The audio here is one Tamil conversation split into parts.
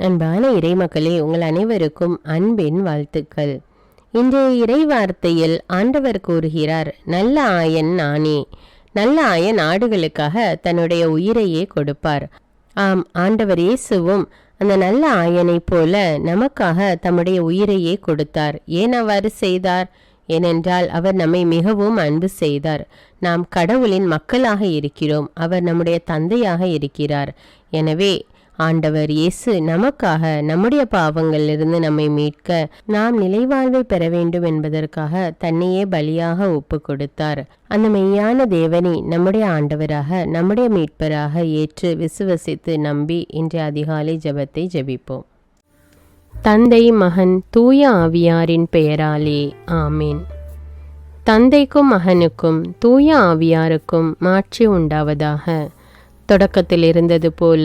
அன்பான இறைமக்களே உங்கள் அனைவருக்கும் அன்பின் வாழ்த்துக்கள். இன்றைய இறை வார்த்தையில் ஆண்டவர் கூறுகிறார் நல்ல ஆயன் நானே. நல்ல ஆயன் ஆடுகளுக்காக தன்னுடைய உயிரையே கொடுப்பார். ஆம் ஆண்டவர் இயேசுவும் அந்த நல்ல ஆயனைப் போல நமக்காக தம்முடைய உயிரையே கொடுத்தார். ஏன் அவ்வாறு செய்தார்? ஏனென்றால் அவர் நம்மை மிகவும் அன்பு செய்தார். நாம் கடவுளின் மக்களாக இருக்கிறோம். அவர் நம்முடைய தந்தையாக இருக்கிறார். எனவே ஆண்டவர் இயேசு நமக்காக நம்முடைய பாவங்களிலிருந்து நம்மை மீட்க நாம் நிலைவாழ்வை பெற வேண்டும் என்பதற்காக தன்னையே பலியாக ஒப்பு கொடுத்தார் அந்த மெய்யான தேவனை நம்முடைய ஆண்டவராக நம்முடைய மீட்பராக ஏற்று விசுவசித்து நம்பி இன்றைய அதிகாலை ஜெபத்தை ஜெபிப்போம். தந்தை மகன் தூய ஆவியாரின் பெயராலே ஆமீன். தந்தைக்கும் மகனுக்கும் தூய ஆவியாருக்கும் மாட்சி உண்டாவதாக. தொடக்கத்தில் இருந்தது போல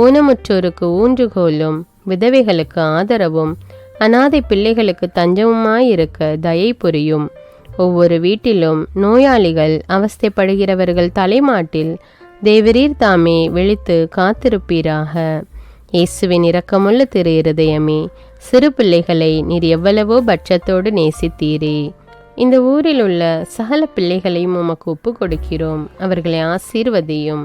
ஊனமுற்றோருக்கு ஊன்றுகோலும் விதவைகளுக்கு ஆதரவும் அனாதை பிள்ளைகளுக்கு தஞ்சமுமாயிருக்க தயை புரியும். ஒவ்வொரு வீட்டிலும் நோயாளிகள் அவஸ்தைப்படுகிறவர்கள் தலைமாட்டில் தேவரீர் தாமே விழித்து காத்திருப்பீராக. இயேசுவின் இரக்கமுள்ள திரு இருதயமே சிறு பிள்ளைகளை நீர் எவ்வளவோ பட்சத்தோடு நேசித்தீரே. இந்த ஊரில் உள்ள சகல பிள்ளைகளையும் உமக்கு ஒப்பு கொடுக்கிறோம் அவர்களை ஆசீர்வதியும்.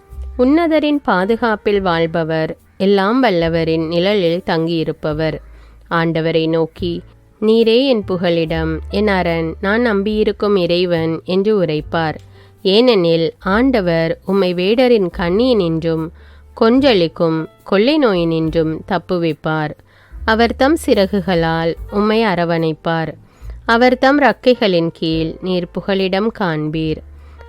உன்னதரின் பாதுகாப்பில் வாழ்பவர் எல்லாம் வல்லவரின் நிழலில் தங்கியிருப்பவர். ஆண்டவரை நோக்கி நீரே என் புகலிடம் என் அரண் நான் நம்பியிருக்கும் இறைவன் என்று உரைப்பார். ஏனெனில் ஆண்டவர் உம்மை வேடரின் கண்ணியினின்றும் கொன்றளிக்கும் கொள்ளை நோயினின்றும் தப்புவிப்பார். அவர் தம் சிறகுகளால் உம்மை அரவணைப்பார். அவர் தம் ரக்கைகளின் கீழ் நீர் புகலிடம் காண்பீர்.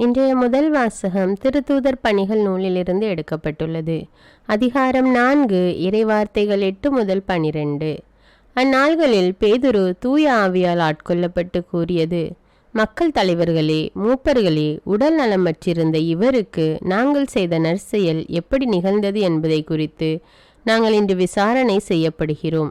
இன்றைய முதல் வாசகம் திருத்தூதர் பணிகள் நூலிலிருந்து எடுக்கப்பட்டுள்ளது. அதிகாரம் நான்கு இறைவார்த்தைகள் எட்டு முதல் பனிரெண்டு. அந்நாள்களில் பேதுரு தூய ஆவியால் ஆட்கொள்ளப்பட்டு கூறியது மக்கள் தலைவர்களே மூப்பர்களே உடல் நலமற்றிருந்த இவருக்கு நாங்கள் செய்த நற்செயல் எப்படி நிகழ்ந்தது என்பதை குறித்து நாங்கள் இன்று விசாரணை செய்யப்படுகிறோம்.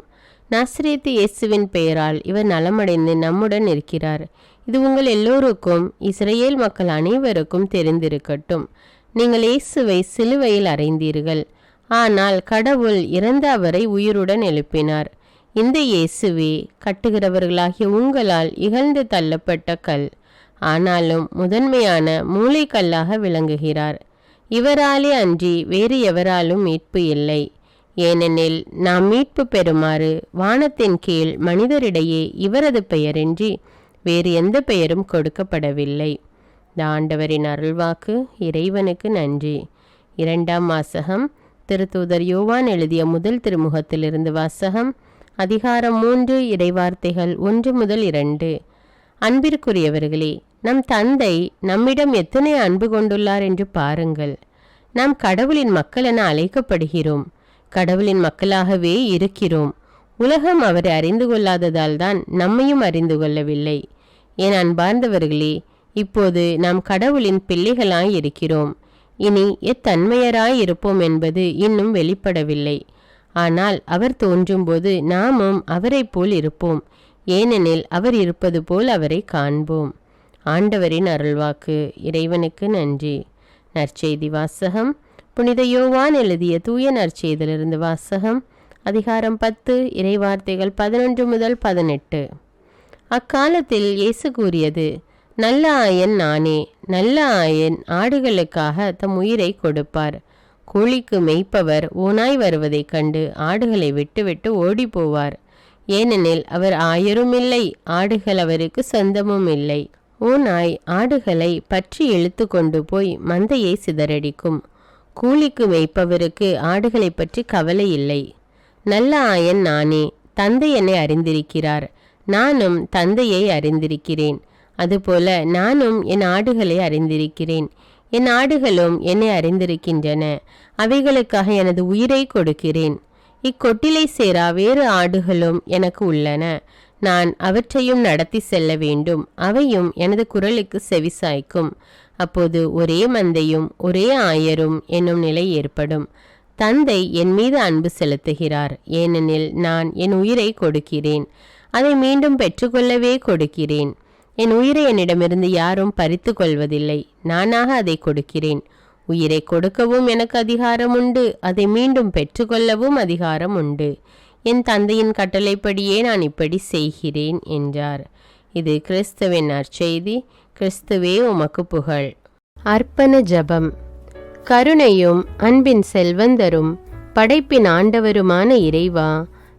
நாசிரியத்து இயேசுவின் பெயரால் இவர் நலமடைந்து நம்முடன் இருக்கிறார். இது உங்கள் எல்லோருக்கும் இஸ்ரேல் மக்கள் அனைவருக்கும் தெரிந்திருக்கட்டும். நீங்கள் இயேசுவை சிலுவையில் அறைந்தீர்கள். ஆனால் கடவுள் இறந்த அவரை உயிருடன் எழுப்பினார். இந்த இயேசுவே கட்டுகிறவர்களாகிய உங்களால் இகழ்ந்து தள்ளப்பட்ட கல் ஆனாலும் முதன்மையான மூளைக்கல்லாக விளங்குகிறார். இவராலே அன்றி வேறு எவராலும் மீட்பு இல்லை. ஏனெனில் நாம் மீட்பு பெறுமாறு வானத்தின் கீழ் மனிதரிடையே இவரது பெயரின்றி வேறு எந்த பெயரும் கொடுக்கப்படவில்லை. ஆண்டவரின் அருள்வாக்கு இறைவனுக்கு நன்றி. இரண்டாம் வாசகம். திருத்தூதர் யோவான் எழுதிய முதல் திருமுகத்திலிருந்து வாசகம். அதிகாரம் மூன்று இறைவார்த்தைகள் ஒன்று முதல் இரண்டு. அன்பிற்குரியவர்களே நம் தந்தை நம்மிடம் எத்தனை அன்பு கொண்டுள்ளார் என்று பாருங்கள். நாம் கடவுளின் மக்கள் என அழைக்கப்படுகிறோம். கடவுளின் மக்களாகவே இருக்கிறோம். உலகம் அவரை அறிந்து கொள்ளாததால் தான் நம்மையும் அறிந்து கொள்ளவில்லை. என் அன்பார்ந்தவர்களே இப்போது நாம் கடவுளின் பிள்ளைகளாய் இருக்கிறோம். இனி எத்தன்மையராய் இருப்போம் என்பது இன்னும் வெளிப்படவில்லை. ஆனால் அவர் தோன்றும்போது நாமும் அவரைப் போல் இருப்போம். ஏனெனில் அவர் இருப்பது போல் அவரை காண்போம். ஆண்டவரின் அருள்வாக்கு இறைவனுக்கு நன்றி. நற்செய்தி வாசகம். புனித யோவான் எழுதிய தூய நற்செய்திலிருந்து வாசகம். அதிகாரம் பத்து இறைவார்த்தைகள் பதினொன்று முதல் பதினெட்டு. அக்காலத்தில் இயேசு கூறியது நல்ல ஆயன் நானே நல்ல ஆயன் ஆடுகளுக்காக தம் உயிரை கொடுப்பார். கூலிக்கு மெய்ப்பவர் ஊனாய் வருவதைக் கண்டு ஆடுகளை விட்டுவிட்டு ஓடி போவார் ஏனெனில் அவர் ஆயரும் இல்லை ஆடுகள் அவருக்கு சொந்தமும் இல்லை. ஓநாய் ஆடுகளை பற்றி இழுத்து கொண்டு போய் மந்தையை சிதறடிக்கும். கூலிக்கு மெய்ப்பவருக்கு ஆடுகளை பற்றி கவலை இல்லை. நல்ல ஆயன் நானே தந்தை என்னை அறிந்திருக்கிறார். நானும் தந்தையை அறிந்திருக்கிறேன். அதுபோல நானும் என் ஆடுகளை அறிந்திருக்கிறேன். என் ஆடுகளும் என்னை அறிந்திருக்கின்றன. அவைகளுக்காக எனது உயிரை கொடுக்கிறேன். இக்கொட்டிலை சேரா வேறு ஆடுகளும் எனக்கு உள்ளன. நான் அவற்றையும் நடத்தி செல்ல வேண்டும். அவையும் எனது குரலுக்கு செவிசாய்க்கும் அப்போது ஒரே மந்தையும் ஒரே ஆயரும் என்னும் நிலை ஏற்படும். தந்தை என் மீது அன்பு செலுத்துகிறார். ஏனெனில் நான் என் உயிரை கொடுக்கிறேன். அதை மீண்டும் பெற்றுக்கொள்ளவே கொடுக்கிறேன். என் உயிரை என்னிடமிருந்து யாரும் பறித்து கொள்வதில்லை நானாக அதை கொடுக்கிறேன். உயிரை கொடுக்கவும் எனக்கு அதிகாரம் உண்டு. அதை மீண்டும் பெற்றுக்கொள்ளவும் அதிகாரம் உண்டு. என் தந்தையின் கட்டளைப்படியே நான் இப்படி செய்கிறேன் என்றார். இது கிறிஸ்துவின் நற்செய்தி. கிறிஸ்துவே உமக்கு புகழ். அர்ப்பண ஜபம். கருணையும் அன்பின் செல்வந்தரும் படைப்பின் ஆண்டவருமான இறைவா